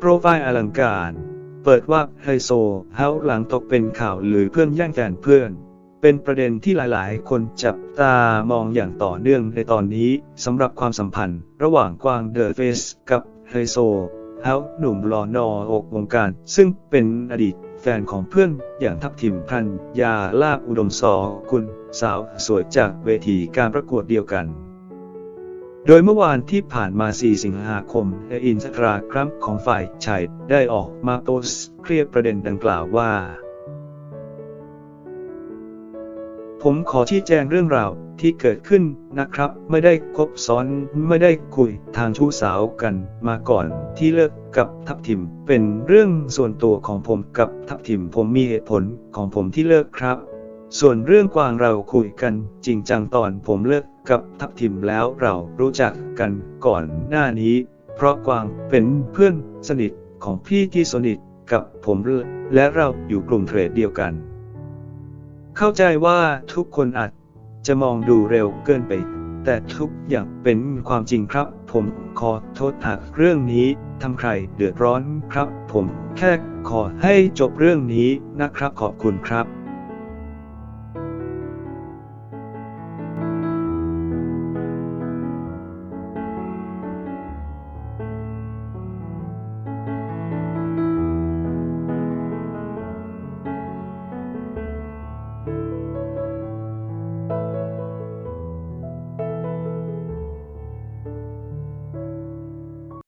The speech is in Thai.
โปรไฟล์อลังการ เปิดว่าไฮโซเฮาหลังตกเป็นข่าวหรือเพื่อนแย่งแฟนเพื่อน เป็นประเด็นที่หลายๆ คนจับตามองอย่างต่อเนื่องในตอนนี้สำหรับความสัมพันธ์ ระหว่างกวางเดอะเฟสกับไฮโซเฮาหนุ่มหล่อนออกวงการ ซึ่งเป็นอดีตแฟนของเพื่อนอย่างทัพทิมพันยาลาบอุดมสอคุณสาวสวยจากเวทีการประกวดเดียวกัน โดยเมื่อวานที่ผ่านมา 4 สิงหาคมในอินสตาแกรมของฝ่ายชายได้ออกมาโพสต์เคลียร์ประเด็นดังกล่าวว่า ผมขอชี้แจงเรื่องราวที่เกิดขึ้นนะครับ ไม่ได้คบซ้อนไม่ได้คุยทางชู้สาวกันมาก่อนที่เลิกกับทัพทิม เป็นเรื่องส่วนตัวของผมกับทัพทิม ผมมีเหตุผลของผมที่เลิกครับ ส่วนเรื่องกวางเราคุยกันจริงจังตอนผมเลิก กับทัพทิมแล้วเรารู้จักกันก่อนหน้านี้ เพราะกวางเป็นเพื่อนสนิทของพี่ที่สนิทกับผมและเราอยู่กลุ่มเทรดเดียวกัน เข้าใจว่าทุกคนอาจจะมองดูเร็วเกินไป แต่ทุกอย่างเป็นความจริงครับ ผมขอโทษหากเรื่องนี้ทำใครเดือดร้อนครับ ผมแค่ขอให้จบเรื่องนี้นะครับขอบคุณครับ